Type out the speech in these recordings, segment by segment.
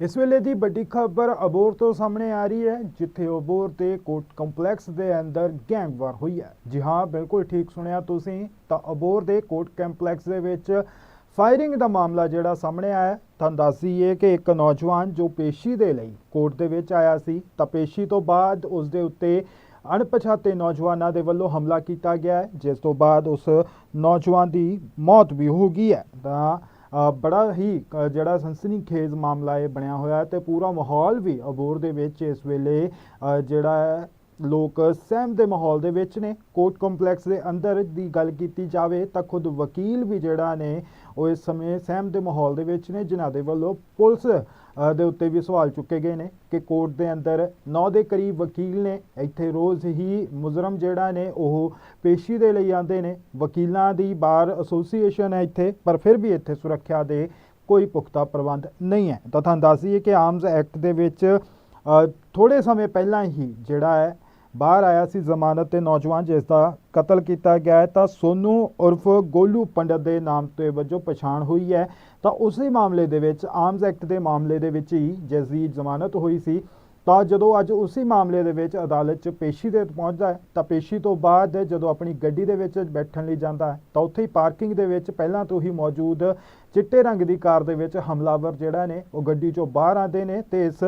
ਇਸ ਵੇਲੇ ਦੀ ਵੱਡੀ ਖਬਰ ਅਬੋਰ ਤੋਂ ਸਾਹਮਣੇ ਆ ਰਹੀ ਹੈ, ਜਿੱਥੇ ਅਬੋਰ ਤੇ ਕੋਰਟ ਕੰਪਲੈਕਸ ਦੇ ਅੰਦਰ ਗੈਂਗਵਾਰ ਹੋਈ ਹੈ। ਜੀ ਹਾਂ, ਬਿਲਕੁਲ ਠੀਕ ਸੁਣਿਆ ਤੁਸੀਂ, ਤਾਂ ਅਬੋਰ ਦੇ ਕੋਰਟ ਕੰਪਲੈਕਸ ਦੇ ਵਿੱਚ ਫਾਇਰਿੰਗ ਦਾ ਮਾਮਲਾ ਜਿਹੜਾ ਸਾਹਮਣੇ ਆਇਆ ਤੁਹਾਨੂੰ ਦੱਸ ਦਈਏ ਕਿ ਇੱਕ ਨੌਜਵਾਨ ਜੋ ਪੇਸ਼ੀ ਦੇ ਲਈ ਕੋਰਟ ਦੇ ਵਿੱਚ ਆਇਆ ਸੀ, ਤਾਂ ਪੇਸ਼ੀ ਤੋਂ ਬਾਅਦ ਉਸ ਦੇ ਉੱਤੇ ਅਣਪਛਾਤੇ ਨੌਜਵਾਨਾਂ ਦੇ ਵੱਲੋਂ ਹਮਲਾ ਕੀਤਾ ਗਿਆ ਜਿਸ ਤੋਂ ਬਾਅਦ ਉਸ ਨੌਜਵਾਨ ਦੀ ਮੌਤ ਵੀ ਹੋ ਗਈ ਹੈ। ਤਾਂ ਬੜਾ ਹੀ ਅ, ਜਿਹੜਾ ਸਨਸਨੀਖੇਜ਼ ਮਾਮਲਾ ਇਹ ਬਣਿਆ ਹੋਇਆ ਹੈ ਤੇ ਪੂਰਾ ਮਾਹੌਲ ਵੀ ਅਬੋਰ ਦੇ ਵਿੱਚ ਇਸ ਵੇਲੇ ਜਿਹੜਾ ਹੈ ਲੋਕ ਸਹਿਮ ਦੇ ਮਾਹੌਲ ਦੇ ਵਿੱਚ ਨੇ। ਕੋਰਟ ਕੰਪਲੈਕਸ ਦੇ ਅੰਦਰ ਦੀ ਗੱਲ ਕੀਤੀ ਜਾਵੇ ਤਾਂ ਖੁਦ ਵਕੀਲ ਵੀ ਜਿਹੜਾ ਨੇ ਉਹ ਇਸ ਸਮੇਂ ਸਹਿਮ ਦੇ ਮਾਹੌਲ ਦੇ ਵਿੱਚ ਨੇ ਜਿਨ੍ਹਾਂ ਦੇ ਵੱਲੋਂ ਪੁਲਿਸ ਦੇ ਉੱਤੇ ਵੀ ਸਵਾਲ ਚੁੱਕੇ ਗਏ ਨੇ ਕਿ ਕੋਰਟ ਦੇ ਅੰਦਰ 9 ਦੇ ਕਰੀਬ ਵਕੀਲ ਨੇ। ਇੱਥੇ ਰੋਜ਼ ਹੀ ਮੁਜਰਮ ਜਿਹੜਾ ਨੇ ਉਹ ਪੇਸ਼ੀ ਦੇ ਲਈ ਆਉਂਦੇ ਨੇ। ਵਕੀਲਾਂ ਦੀ ਬਾਰ ਐਸੋਸੀਏਸ਼ਨ ਹੈ ਇੱਥੇ ਪਰ ਫਿਰ ਵੀ ਇੱਥੇ ਸੁਰੱਖਿਆ ਦੇ ਕੋਈ ਪੁਖਤਾ ਪ੍ਰਬੰਧ ਨਹੀਂ ਹੈ। ਤਾਂ ਤੁਹਾਨੂੰ ਦੱਸ ਦਈਏ ਕਿ ਆਰਮਸ ਐਕਟ ਦੇ ਵਿੱਚ ਅ, ਥੋੜੇ ਸਮੇਂ ਪਹਿਲਾਂ ਹੀ ਜਿਹੜਾ ਹੈ ਬਾਹਰ ਆਇਆ ਸੀ ਜ਼ਮਾਨਤ ਤੇ ਨੌਜਵਾਨ ਜਿਸ ਦਾ ਕਤਲ ਕੀਤਾ ਗਿਆ ਹੈ, ਤਾਂ ਸੋਨੂ ਉਰਫ ਗੋਲੂ ਪੰਡਤ ਦੇ ਨਾਮ ਤੇ ਵਜੋਂ ਪਛਾਣ ਹੋਈ ਹੈ। ਤਾਂ ਉਸੇ ਮਾਮਲੇ ਦੇ ਵਿੱਚ ਆਰਮਸ ਐਕਟ ਦੇ ਮਾਮਲੇ ਦੇ ਵਿੱਚ ਹੀ ਜਿਸ ਦੀ ਜ਼ਮਾਨਤ ਹੋਈ ਸੀ, ਤਾਂ ਜਦੋਂ ਅੱਜ ਉਸੇ ਮਾਮਲੇ ਦੇ ਵਿੱਚ ਅਦਾਲਤ 'ਚ ਪੇਸ਼ੀ 'ਤੇ ਪਹੁੰਚਦਾ ਹੈ, ਤਾਂ ਪੇਸ਼ੀ ਤੋਂ ਬਾਅਦ ਜਦੋਂ ਆਪਣੀ ਗੱਡੀ ਦੇ ਵਿੱਚ ਬੈਠਣ ਲਈ ਜਾਂਦਾ ਹੈ, ਤਾਂ ਉੱਥੇ ਹੀ ਪਾਰਕਿੰਗ ਦੇ ਵਿੱਚ ਪਹਿਲਾਂ ਤੋਂ ਹੀ ਮੌਜੂਦ ਚਿੱਟੇ ਰੰਗ ਦੀ ਕਾਰ ਦੇ ਵਿੱਚ ਹਮਲਾਵਰ ਜਿਹੜਾ ਨੇ, ਉਹ ਗੱਡੀ 'ਚੋਂ ਬਾਹਰ ਆਉਂਦੇ ਨੇ ਤੇ ਇਸ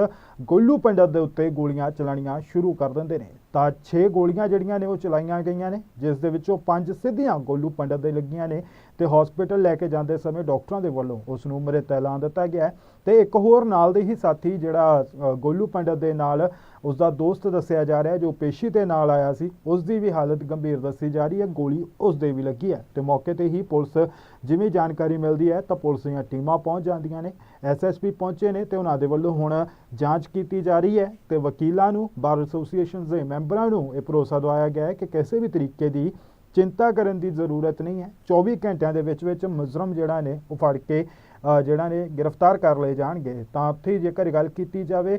ਗੋਲੂ ਪੰਡਤ ਦੇ ਉੱਤੇ ਗੋਲੀਆਂ ਚਲਾਣੀਆਂ ਸ਼ੁਰੂ ਕਰ ਦਿੰਦੇ ਨੇ। ਤਾਂ 6 ਗੋਲੀਆਂ ਜਿਹੜੀਆਂ ਨੇ, ਉਹ ਚਲਾਈਆਂ ਗਈਆਂ ਨੇ, ਜਿਸ ਦੇ ਵਿੱਚੋਂ 5 ਸਿੱਧੀਆਂ ਗੋਲੂ ਪੰਡਤ ਦੇ ਲੱਗੀਆਂ ਨੇ ਤੇ ਹਸਪੀਟਲ ਲੈ ਕੇ ਜਾਂਦੇ ਸਮੇਂ ਡਾਕਟਰਾਂ ਦੇ ਵੱਲੋਂ ਉਸ ਨੂੰ ਮ੍ਰਿਤ ਐਲਾਨ ਦਿੱਤਾ ਗਿਆ ਹੈ। ਤੇ ਇੱਕ ਹੋਰ ਨਾਲ ਦੇ ਹੀ ਸਾਥੀ ਜਿਹੜਾ ਗੋਲੂ ਪੰਡਤ ਦੇ ਨਾਲ ਉਸ ਦਾ ਦੋਸਤ ਦੱਸਿਆ ਜਾ ਰਿਹਾ ਜੋ ਪੇਸ਼ੀ ਤੇ ਨਾਲ ਆਇਆ ਸੀ ਉਸ ਦੀ ਵੀ ਹਾਲਤ ਗੰਭੀਰ ਦੱਸੀ ਜਾ ਰਹੀ ਹੈ, ਗੋਲੀ ਉਸ ਦੇ ਵੀ ਲੱਗੀ ਹੈ ਤੇ ਮੌਕੇ ਤੇ ਹੀ ਪੁਲਿਸ ਜਿਵੇਂ ਜਾਣਕਾਰੀ ਮਿਲਦੀ ਹੈ, ਤਾਂ ਪੁਲਿਸ ਦੀਆਂ ਟੀਮਾਂ ਪਹੁੰਚ ਜਾਂਦੀਆਂ ਨੇ ਐਸਐਸਪੀ ਪਹੁੰਚੇ ਨੇ ਤੇ ਉਹਨਾਂ ਦੇ ਵੱਲੋਂ ਹੁਣ ਜਾਂਚ ਕੀਤੀ ਜਾ ਰਹੀ ਹੈ ਤੇ ਵਕੀਲਾਂ ਨੂੰ, ਬਾਰ ਐਸੋਸੀਏਸ਼ਨ ਦੇ ਮੈਂਬਰਾਂ ਨੂੰ ਇਹ ਭਰੋਸਾ ਦਵਾਇਆ ਗਿਆ ਹੈ ਕਿ ਕਿਸੇ ਵੀ ਤਰੀਕੇ ਦੀ ਚਿੰਤਾ ਕਰਨ ਦੀ ਜ਼ਰੂਰਤ ਨਹੀਂ ਹੈ। 24 ਘੰਟਿਆਂ ਦੇ ਵਿੱਚ ਵਿੱਚ ਮੁਜਰਮ ਜਿਹੜਾ ਨੇ, ਉਹ ਫੜ ਕੇ ਜਿਹੜਾ ਨੇ ਗ੍ਰਿਫਤਾਰ ਕਰ ਲਏ ਜਾਣਗੇ। ਤਾਂ ਉੱਥੇ ਜੇਕਰ ਗੱਲ ਕੀਤੀ ਜਾਵੇ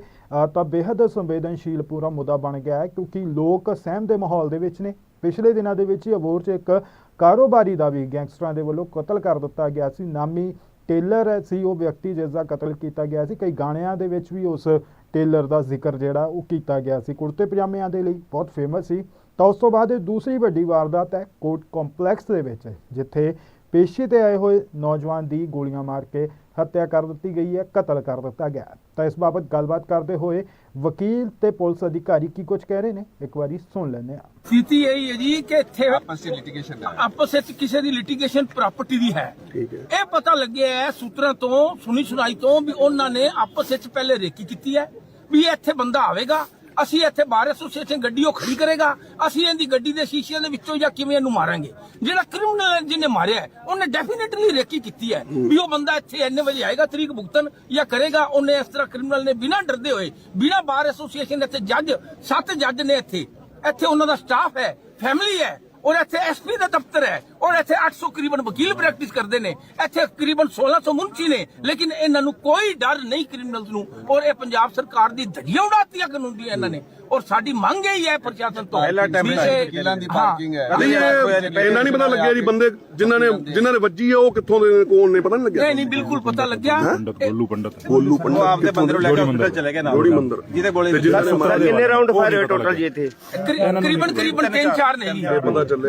ਤਾਂ ਬੇहद ਸੰਵੇਦਨਸ਼ੀਲ ਪੂਰਾ ਮੁੱਦਾ ਬਣ ਗਿਆ ਹੈ, ਕਿਉਂਕਿ ਲੋਕ ਸਹਿਮ ਦੇ ਮਾਹੌਲ ਦੇ ਵਿੱਚ ਨੇ। ਪਿਛਲੇ ਦਿਨਾਂ ਦੇ ਵਿੱਚ ਹੀ ਅਬੋਰ 'ਚ ਇੱਕ ਕਾਰੋਬਾਰੀ ਦਾ ਵੀ ਗੈਂਗਸਟਰਾਂ ਦੇ ਵੱਲੋਂ ਕਤਲ ਕਰ ਦਿੱਤਾ ਗਿਆ ਸੀ। ਨਾਮੀ ਟੇਲਰ ਸੀ, ਉਹ ਵਿਅਕਤੀ ਜਿਸ ਦਾ ਕਤਲ ਕੀਤਾ ਗਿਆ ਸੀ। ਕਈ ਗਾਣਿਆਂ ਦੇ ਵਿੱਚ ਵੀ ਉਸ ਟੇਲਰ ਦਾ ਜ਼ਿਕਰ ਜਿਹੜਾ, ਉਹ ਕੀਤਾ ਗਿਆ ਸੀ ਕੁੜਤੇ ਪਜਾਮਿਆਂ ਦੇ ਲਈ। ਬਹੁਤ ਫੇਮਸ ਸੀ। ਤਾਂ ਉਸ ਤੋਂ ਬਾਅਦ ਇਹ ਦੂਸਰੀ ਵੱਡੀ ਵਾਰਦਾਤ ਹੈ ਕੋਰਟ ਕੰਪਲੈਕਸ ਦੇ ਵਿੱਚ ਜਿੱਥੇ ਪੇਸ਼ੀ ਤੇ ਆਏ ਹੋਏ ਨੌਜਵਾਨ ਦੀ ਗੋਲੀਆਂ ਮਾਰ ਕੇ ਹੱਤਿਆ ਕਰ ਦਿੱਤੀ ਗਈ ਹੈ ਕਤਲ ਕਰ ਦਿੱਤਾ ਗਿਆ। ਤਾਂ ਇਸ ਬਾਬਤ ਗੱਲਬਾਤ ਕਰਦੇ ਹੋਏ ਵਕੀਲ ਤੇ ਪੁਲਿਸ ਅਧਿਕਾਰੀ ਕੀ ਕੁਝ ਕਹਿ ਰਹੇ ਨੇ? ਇੱਕ ਵਾਰੀ ਸੁਣ ਲੈਂਦੇ ਹਾਂ। ਸਥਿਤੀ ਇਹ ਹੈ ਜੀ ਕਿ ਇੱਥੇ ਆਪਸ ਵਿੱਚ ਲਿਟੀਗੇਸ਼ਨ ਹੈ ਆਪਸ ਵਿੱਚ ਕਿਸੇ ਦੀ ਲਿਟੀਗੇਸ਼ਨ ਪ੍ਰਾਪਰਟੀ ਦੀ ਹੈ। ਠੀਕ ਹੈ। ਇਹ ਪਤਾ ਲੱਗਿਆ ਹੈ ਸੂਤਰਾਂ ਤੋਂ ਸੁਣੀ ਸੁਣਾਈ ਤੋਂ ਵੀ ਉਹਨਾਂ ਨੇ ਆਪਸ ਵਿੱਚ ਪਹਿਲੇ ਰੇਕੀ ਕੀਤੀ ਹੈ ਵੀ ਇੱਥੇ ਬੰਦਾ ਆਵੇਗਾ। ਅਸੀਂ ਇੱਥੇ ਬਾਰ ਐਸੋਸੀਏਸ਼ਨ ਗੱਡੀ ਉਹ ਖੜੀ ਕਰੇਗਾ। ਅਸੀਂ ਇਹਦੀ ਗੱਡੀ ਦੇ ਸ਼ੀਸ਼ਿਆਂ ਦੇ ਵਿੱਚੋਂ ਜਾਂ ਕਿਵੇਂ ਇਹਨੂੰ ਮਾਰਾਂਗੇ? ਜਿਹੜਾ ਕ੍ਰਿਮੀਨਲ ਜਿਹਨੇ ਮਾਰਿਆ ਉਹਨੇ ਡੈਫੀਨਿਟਲੀ ਰੇਕੀ ਕੀਤੀ ਹੈ ਵੀ ਉਹ ਬੰਦਾ ਇੱਥੇ ਇੰਨੇ ਵਜੇ ਆਏਗਾ, ਤਰੀਕ ਭੁਗਤਣ ਜਾਂ ਕਰੇਗਾ। ਉਹਨੇ ਇਸ ਤਰ੍ਹਾਂ ਕ੍ਰਿਮੀਨਲ ਨੇ ਬਿਨਾਂ ਡਰਦੇ ਹੋਏ, ਬਿਨਾਂ ਬਾਰ ਐਸੋਸੀਏਸ਼ਨ ਇੱਥੇ ਜੱਜ, ਸੱਤ ਜੱਜ ਨੇ ਇੱਥੇ। ਇੱਥੇ ਉਹਨਾਂ ਦਾ ਸਟਾਫ ਹੈ ਫੈਮਿਲੀ ਹੈ, ਔਰ ਇੱਥੇ ਐਸਪੀ ਦਾ ਦਫ਼ਤਰ ਹੈ। ਔਰ ਇੱਥੇ 800 ਕਰੀਬਨ ਵਕੀਲ ਪ੍ਰੈਕਟਿਸ ਕਰਦੇ ਨੇ। ਇੱਥੇ ਕਰੀਬਨ 1600 ਮੁਨਸ਼ੀ ਨੇ। ਲੇਕਿਨ ਇਹਨਾਂ ਨੂੰ ਕੋਈ ਡਰ ਨਹੀਂ ਕ੍ਰਿਮੀਨਲਸ ਨੂੰ। ਔਰ ਇਹ ਪੰਜਾਬ ਸਰਕਾਰ ਦੀ ਧੱਜੀਆਂ ਉਡਾਤੀਆਂ ਕਾਨੂੰਨ ਦੀਆਂ ਇਹਨਾਂ ਨੇ। ਔਰ ਸਾਡੀ ਮੰਗ ਇਹੀ ਹੈ ਪ੍ਰਸ਼ਾਸਨ ਤੋਂ ਪਹਿਲਾ ਟਾਈਮ ਹੈ ਵਕੀਲਾਂ ਦੀ ਹਾਂ। ਪਾਰਕਿੰਗ ਹੈ। ਨਹੀਂ ਇਹ ਇਹਨਾਂ ਨਹੀਂ ਪਤਾ ਲੱਗਿਆ ਜੀ ਬੰਦੇ ਜਿਨ੍ਹਾਂ ਨੇ ਜਿਨ੍ਹਾਂ ਨੇ ਵੱਜੀ ਆ ਉਹ ਕਿੱਥੋਂ ਦੇ ਨੇ, ਕੌਣ ਨੇ? ਪਤਾ ਨਹੀਂ ਲੱਗਿਆ। ਨਹੀਂ ਨਹੀਂ ਬਿਲਕੁਲ ਪਤਾ ਲੱਗਿਆ। ਗੋਲੂ ਪੰਡਤ। ਗੋਲੂ ਉਹ ਆਪਦੇ ਬੰਦੇ ਨੂੰ ਲੈ ਕੇ ਹਸਪੀਟਲ ਚਲੇ ਗਏ ਨਾ ਲੋੜੀ ਮੰਦਰ। ਜਿਹਦੇ ਗੋਲੀ ਕਿੰਨੇ ਰਾਉਂਡ ਫਾਇਰ ਹੋਏ ਟੋਟਲ ਜੀ ਇੱਥੇ? ਕਰੀਬਨ ਕਰੀਬਨ ਤਿੰਨ ਚਾਰ ਨੇ। ਜੀ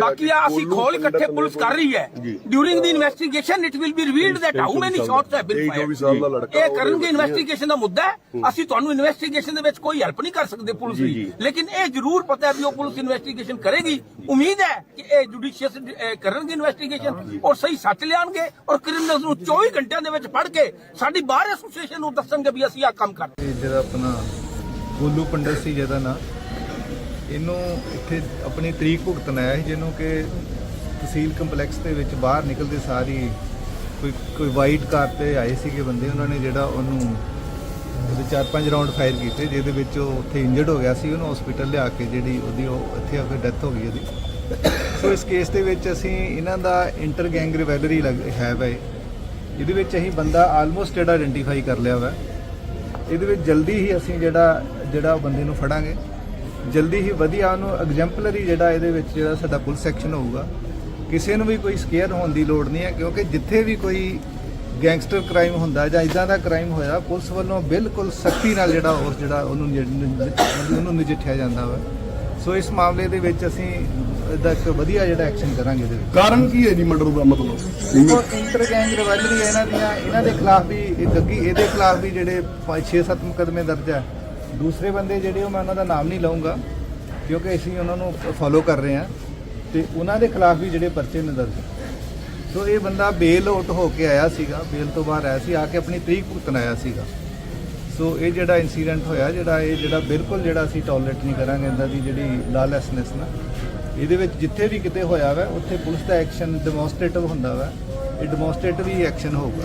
ਬਾਕੀ ਆ ਅਸੀਂ ਖੋਲ ਇਕੱਠੇ ਪੁਲਿਸ ਕਰ ਰਹੀ ਹੈ। During the investigation it will be revealed that how many shots have been 24 ਸਾਲ ਦਾ ਫਾਇਰਡ ਇਹ ਕਰਨਗੇ ਇਨਵੈਸਟੀਗੇਸ਼ਨ ਦਾ ਮੁੱਦਾ ਹੈ। ਅਸੀਂ ਤੁਹਾਨੂੰ ਇਨਵੈਸਟੀਗੇਸ਼ਨ ਦੇ ਵਿੱਚ ਕੋਈ ਹੈਲਪ ਨਹੀਂ ਕਰ ਸਕਦੇ ਪੁਲਿਸ ਦੀ। ਲੇਕਿਨ ਇਹ ਜ਼ਰੂਰ ਪਤਾ ਹੈ ਵੀ ਉਹ ਪੁਲਿਸ ਇਨਵੈਸਟੀਗੇਸ਼ਨ ਕਰੇਗੀ। ਉਮੀਦ ਹੈ ਕਿ ਇਹ ਜੁਡੀਸ਼ੀਅਸ ਕਰਨਗੇ ਇਨਵੈਸਟੀਗੇਸ਼ਨ ਔਰ ਸਹੀ ਸੱਚ ਲਿਆਣਗੇ ਔਰ ਕ੍ਰਿਮੀਨਲਸ ਨੂੰ 24 ਘੰਟਿਆਂ ਦੇ ਵਿੱਚ ਫੜ ਕੇ ਸਾਡੀ ਬਾਰ ਐਸੋਸੀਏਸ਼ਨ ਨੂੰ ਦੱਸਣਗੇ ਵੀ ਅਸੀਂ ਆਹ ਕੰਮ ਕਰਦੇ ਇਹ ਜਿਹੜਾ ਆਪਣਾ ਗੋਲੂ ਪੰਡਤ ਸੀ ਜਿਹਦਾ ਨਾਂ ਇਹਨੂੰ ਇੱਥੇ ਆਪਣੀ ਤਰੀਕ ਭੁਗਤਣ ਸੀ ਜਿਹਨੂੰ ਕਿ ਤਹਿਸੀਲ ਕੰਪਲੈਕਸ ਦੇ ਵਿੱਚ ਬਾਹਰ ਨਿਕਲਦੇ ਸਾਰੀ ਕੋਈ ਕੋਈ ਵਾਈਟ ਕਾਰ ਤੇ ਆਏ ਸੀਗੇ ਬੰਦੇ। ਉਹਨਾਂ ਨੇ ਜਿਹੜਾ ਉਹਨੂੰ ਉਹਦੇ ਚਾਰ ਪੰਜ ਰਾਉਂਡ ਫਾਇਰ ਕੀਤੇ, ਜਿਹਦੇ ਵਿੱਚ ਉਹ ਉੱਥੇ ਇੰਜਰਡ ਹੋ ਗਿਆ ਸੀ। ਉਹਨੂੰ ਹਸਪੀਟਲ ਲਿਆ ਕੇ ਜਿਹੜੀ ਉਹਦੀ ਉਹ ਇੱਥੇ ਆ ਕੇ ਡੈਥ ਹੋ ਗਈ ਉਹਦੀ। ਸੋ ਇਸ ਕੇਸ ਦੇ ਵਿੱਚ ਅਸੀਂ ਇਹਨਾਂ ਦਾ ਇੰਟਰ ਗੈਂਗ ਰਿਵੈਲਰੀ ਹੈ ਵਾ ਇਹਦੇ ਵਿੱਚ ਅਸੀਂ ਬੰਦਾ ਆਲਮੋਸਟ ਜਿਹੜਾ ਆਇਡੈਂਟੀਫਾਈ ਕਰ ਲਿਆ ਵਾ। ਇਹਦੇ ਵਿੱਚ ਜਲਦੀ ਹੀ ਅਸੀਂ ਜਿਹੜਾ ਜਿਹੜਾ ਉਹ ਬੰਦੇ ਨੂੰ ਫੜਾਂਗੇ। ਜਲਦੀ ਹੀ ਵਧੀਆ ਉਹਨੂੰ ਐਗਜ਼ੈਂਪਲਰੀ ਜਿਹੜਾ ਇਹਦੇ ਵਿੱਚ ਜਿਹੜਾ ਸਾਡਾ ਪੁਲਿਸ ਸੈਕਸ਼ਨ ਹੋਊਗਾ। ਕਿਸੇ ਨੂੰ ਵੀ ਕੋਈ ਸਕੇਅਰ ਹੋਣ ਦੀ ਲੋੜ ਨਹੀਂ ਹੈ ਕਿਉਂਕਿ ਜਿੱਥੇ ਵੀ ਕੋਈ ਗੈਂਗਸਟਰ ਕ੍ਰਾਈਮ ਹੁੰਦਾ ਜਾਂ ਇਦਾਂ ਦਾ ਕ੍ਰਾਈਮ ਹੋਇਆ ਪੁਲਿਸ ਵੱਲੋਂ ਬਿਲਕੁਲ ਸਖਤੀ ਨਾਲ ਜਿਹੜਾ ਉਸ ਜਿਹੜਾ ਉਹਨੂੰ ਉਹਨੂੰ ਨਜਿੱਠਿਆ ਜਾਂਦਾ ਵਾ। ਸੋ ਇਸ ਮਾਮਲੇ ਦੇ ਵਿੱਚ ਅਸੀਂ ਇਹਦਾ ਇੱਕ ਵਧੀਆ ਜਿਹੜਾ ਐਕਸ਼ਨ ਕਰਾਂਗੇ ਇਹਦੇ ਵਿੱਚ। ਕਾਰਨ ਕੀ ਹੈ ਜੀ ਮਰਡਰ ਦਾ ਮਤਲਬ? ਉਹ ਇੰਟਰ ਗੈਂਗ ਰਿਵਾਇਲਰੀ ਇਹਨਾਂ ਦੀਆਂ ਇਹਨਾਂ ਦੇ ਖਿਲਾਫ ਵੀ ਇਹ ਗੱਗੀ ਇਹਦੇ ਖਿਲਾਫ ਵੀ ਜਿਹੜੇ 6-7 ਮੁਕਦਮੇ ਦਰਜ ਹੈ ਦੂਸਰੇ ਬੰਦੇ ਜਿਹੜੇ ਉਹ ਮੈਂ ਉਹਨਾਂ ਦਾ ਨਾਮ ਨਹੀਂ ਲਵਾਂਗਾ ਕਿਉਂਕਿ ਅਸੀਂ ਉਹਨਾਂ ਨੂੰ ਫੋਲੋ ਕਰ ਰਹੇ ਹਾਂ। ਤੇ ਉਹਨਾਂ ਦੇ ਖਿਲਾਫ ਵੀ ਜਿਹੜੇ ਪਰਚੇ ਨੇ ਦਰਜ। ਸੋ ਇਹ ਬੰਦਾ ਬੇਲ ਆਊਟ ਹੋ ਕੇ ਆਇਆ ਸੀਗਾ, ਬੇਲ ਤੋਂ ਬਾਹਰ ਆਇਆ ਸੀ, ਆ ਕੇ ਆਪਣੀ ਤਰੀਕ ਭੁਗਤਣ ਆਇਆ ਸੀਗਾ। ਸੋ ਇਹ ਜਿਹੜਾ ਇਨਸੀਡੈਂਟ ਹੋਇਆ, ਜਿਹੜਾ ਇਹ ਜਿਹੜਾ ਬਿਲਕੁਲ ਜਿਹੜਾ ਅਸੀਂ ਟੋਲਰੇਟ ਨਹੀਂ ਕਰਾਂਗੇ ਇਹਦਾ ਦੀ ਜਿਹੜੀ ਲਾਲੈਸਨੈਸ ਨਾ, ਇਹਦੇ ਵਿੱਚ ਜਿੱਥੇ ਵੀ ਕਿਤੇ ਹੋਇਆ ਵਾ, ਉੱਥੇ ਪੁਲਿਸ ਦਾ ਐਕਸ਼ਨ ਡੈਮੋਨਸਟ੍ਰੇਟਿਵ ਹੁੰਦਾ ਵਾ। ਇਹ ਡੈਮੋਨਸਟ੍ਰੇਟਿਵ ਹੀ ਐਕਸ਼ਨ ਹੋਊਗਾ।